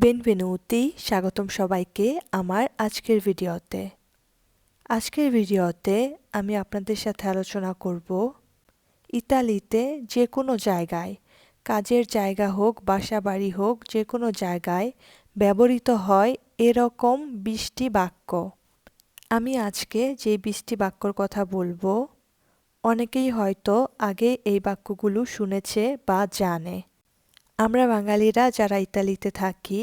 বেনভেনুতি স্বাগতম সবাইকে আমার আজকের ভিডিওতে। আজকের ভিডিওতে আমি আপনাদের সাথে আলোচনা করব ইতালিতে যে কোনো জায়গায়, কাজের জায়গা হোক বাসা বাড়ি হোক যে কোনো জায়গায় ব্যবহৃত হয় এরকম বৃষ্টি বাক্য। আমি আজকে যে বৃষ্টি বাক্যর কথা বলব, অনেকেই হয়তো আগে এই বাক্যগুলো শুনেছে বা জানে। আমরা বাঙালিরা যারা ইতালিতে থাকি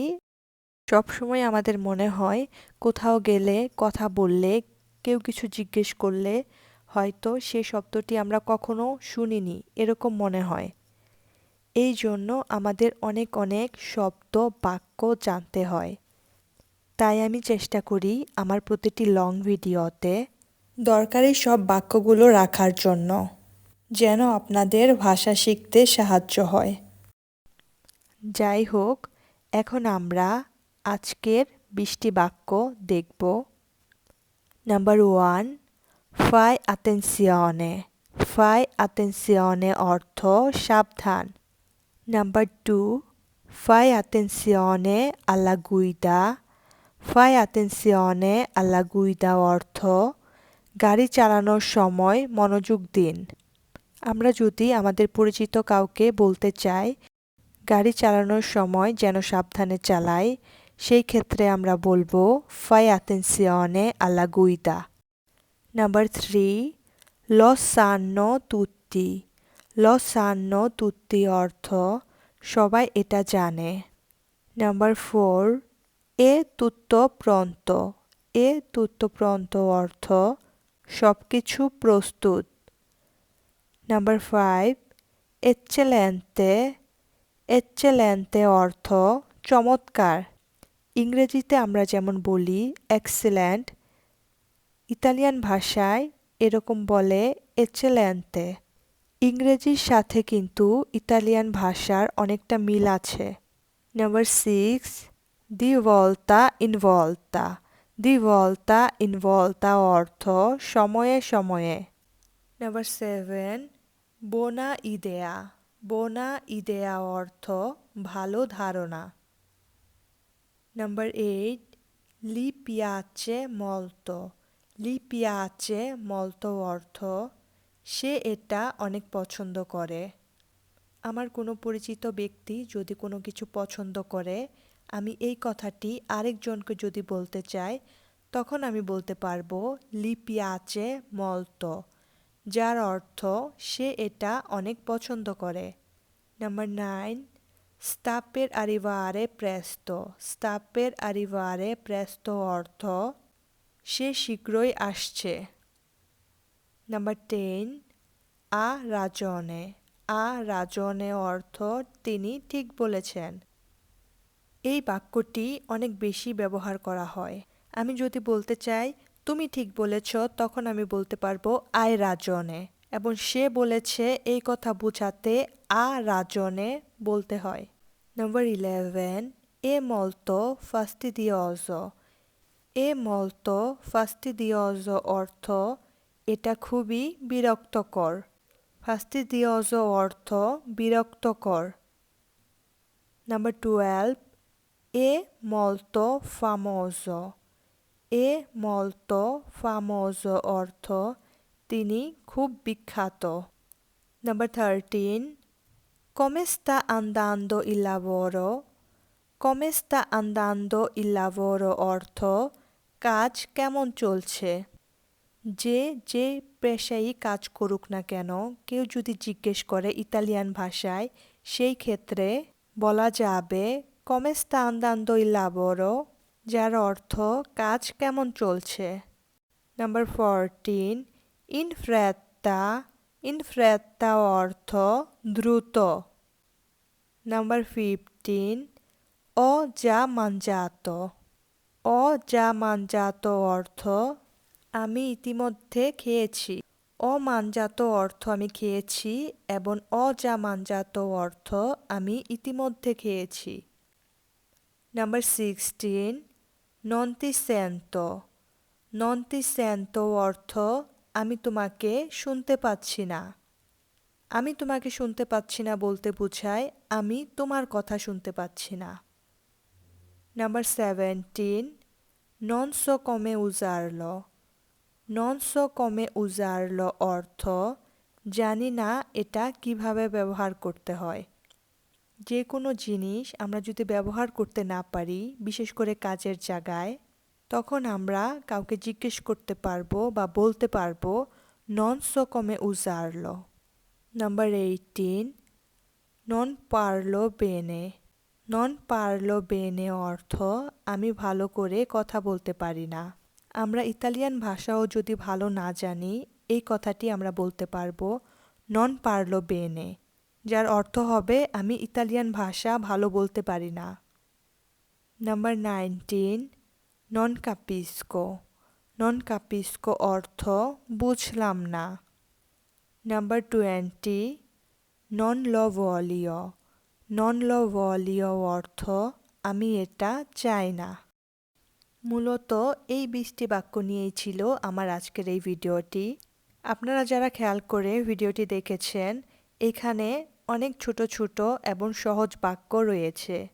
সবসময় আমাদের মনে হয় কোথাও গেলে, কথা বললে, কেউ কিছু জিজ্ঞেস করলে হয়তো সে শব্দটি আমরা কখনো শুনিনি, এরকম মনে হয়। এই জন্য আমাদের অনেক অনেক শব্দ, বাক্য জানতে হয়। তাই আমি চেষ্টা করি আমার প্রতিটি লং ভিডিওতে দরকারি সব বাক্যগুলো রাখার জন্য, যেন আপনাদের ভাষা শিখতে সাহায্য হয়। যাই হোক, এখন আমরা আজকের বৃষ্টি বাক্য দেখব। নাম্বার ওয়ান ফাই আতেনসিয়নে ফাই আতেনসিয়নে অর্থ সাবধান। নাম্বার টু ফাই আতেনসিয়নে আল্লা গুইদা ফাই আতেনসিয়নে আল্লা গুইদা অর্থ গাড়ি চালানোর সময় মনোযোগ দিন। আমরা যদি আমাদের পরিচিত কাউকে বলতে চাই গাড়ি চালানোর সময় যেন সাবধানে চালাই, সেই ক্ষেত্রে আমরা বলব ফাই আতেনসিয়নে আল্লা গুইদা। নাম্বার থ্রি লস সান্ন তুত্তি। লস সান্ন তুত্তি অর্থ, সবাই এটা জানে। নাম্বার ফোর, এ তুত্ত প্রন্ত। এ তুত্ত প্রন্ত অর্থ সব কিছু প্রস্তুত। নাম্বার ফাইভ, এচ্ছেলেন্তে এচ্ছেলেন্তে অর্থ চমৎকার। ইংরেজিতে আমরা যেমন বলি এক্সেলেন্ট, ইতালিয়ান ভাষায় এরকম বলে এচ্ছেলেন্তে ইংরেজির সাথে কিন্তু ইতালিয়ান ভাষার অনেকটা মিল আছে। নাম্বার সিক্স দি ভলতা ইনভলতা দি ভলতা ইনভলতা অর্থ সময়ে সময়ে। নাম্বার সেভেন বোনা ইদেয়া বোনা ইদেয়া অর্থ ভালো ধারণা। নাম্বার এইট লি পিয়াচে মলতো লি পিয়াচে মলতো অর্থ, সে এটা অনেক পছন্দ করে। আমার কোনো পরিচিত ব্যক্তি যদি কোনো কিছু পছন্দ করে, আমি এই কথাটি আরেকজনকে যদি বলতে চাই, তখন আমি বলতে পারব লি পিয়াচে মলতো যার অর্থ সে এটা অনেক পছন্দ করে। Number nine, স্তাপের আরিভারে প্রেস্ত। স্তাপের আরিবারে প্রেস্ত অর্থ সে শীঘ্রই আসছে। নাম্বার টেন, আ রাজনে। আ রাজনে অর্থ তিনি ঠিক বলেছেন। এই বাক্যটি অনেক বেশি ব্যবহার করা হয়। আমি যদি বলতে চাই তুমি ঠিক বলেছ, তখন আমি বলতে পারব, আয় রাজনে। এবং সে বলেছে এই কথা বোঝাতে, আ রাজনে বলতে হয়। নম্বর ইলেভেন এ মলতো ফাস্তিদিয়জ এ মলতো ফাস্তিদিয়জ অর্থ, এটা খুবই বিরক্তকর। ফাস্তিদিয়জ অর্থ, বিরক্তকর। নাম্বার টুয়েলভ এ মলতো ফামোজ। এ মলতো ফামোজ অর্থ তিনি খুব বিখ্যাত। নাম্বার থার্টিন কমেস্তা আন্দান্দো lavoro কমেস্তা আন্দান্দো lavoro অর্থ কাজ কেমন চলছে? যে যে পেশাই কাজ করুক না কেন, কেউ যদি জিজ্ঞেস করে ইতালিয়ান ভাষায়, সেই ক্ষেত্রে বলা যাবে কমেস্তা আন্দান্দো lavoro যার অর্থ কাজ কেমন চলছে? নাম্বার ফোরটিন ইনফ্রেত্তা ইনফ্রেত্তা অর্থ দ্রুত। নাম্বার ফিফটিন অ যা মানজাত অ যা মানজাত অর্থ আমি ইতিমধ্যে খেয়েছি। অমানজাত অর্থ আমি খেয়েছি এবং অজামানজাত অর্থ আমি ইতিমধ্যে খেয়েছি। নাম্বার সিক্সটিন নন্তিসেন্তো নন্তিসেন্তো অর্থ আমি তোমাকে শুনতে পাচ্ছি না আমি তোমাকে শুনতে পাচ্ছি না বলতে বোঝায়, আমি তোমার কথা শুনতে পাচ্ছি না Number 17. Non so come usarlo. নন সো কমে উজারলো অর্থ জানি না এটা কীভাবে ব্যবহার করতে হয় যে কোনো জিনিস আমরা যদি ব্যবহার করতে না পারি, বিশেষ করে কাজের জায়গায়, তখন আমরা কাউকে জিজ্ঞেস করতে পারব বা বলতে পারব, নন সো কমে উজারলো। নাম্বার এইটিন, নন পারল বেনে। নন পারল বেনে অর্থ, আমি ভালো করে কথা বলতে পারি না। আমরা ইতালিয়ান ভাষাও যদি ভালো না জানি, এই কথাটি আমরা বলতে পারব, নন পারল বেনে। যার অর্থ হবে, আমি ইতালিয়ান ভাষা ভালো বলতে পারি না। নাম্বার নাইনটিন নন কাপিস্কো নন কাপিস্কো অর্থ, বুঝলাম না। নাম্বার টোয়েন্টি নন ল ভলিও নন ল ভলিও অর্থ, আমি এটা চাই না। মূলত এই বিশটি বাক্য নিয়েই ছিল আমার আজকের এই ভিডিওটি। আপনারা যারা খেয়াল করে ভিডিওটি দেখেছেন, এখানে অনেক ছোট ছোট এবং সহজ বাক্য রয়েছে।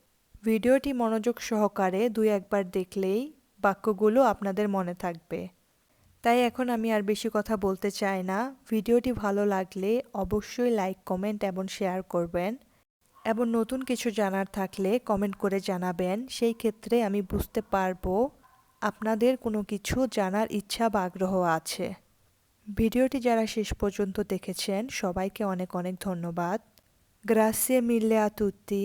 ভিডিওটি মনোযোগ সহকারে দুই একবার দেখলেই বাক্যগুলো আপনাদের মনে থাকবে। তাই এখন আমি আর বেশি কথা বলতে চাই না। ভিডিওটি ভালো লাগলে অবশ্যই লাইক, কমেন্ট এবং শেয়ার করবেন। এবং নতুন কিছু জানার থাকলে কমেন্ট করে জানাবেন। সেই ক্ষেত্রে আমি বুঝতে পারব আপনাদের কোনো কিছু জানার ইচ্ছা বা আগ্রহ আছে। ভিডিওটি যারা শেষ পর্যন্ত দেখেছেন, সবাইকে অনেক অনেক ধন্যবাদ। গ্রাসিয়ে মিলে আ তুত্তি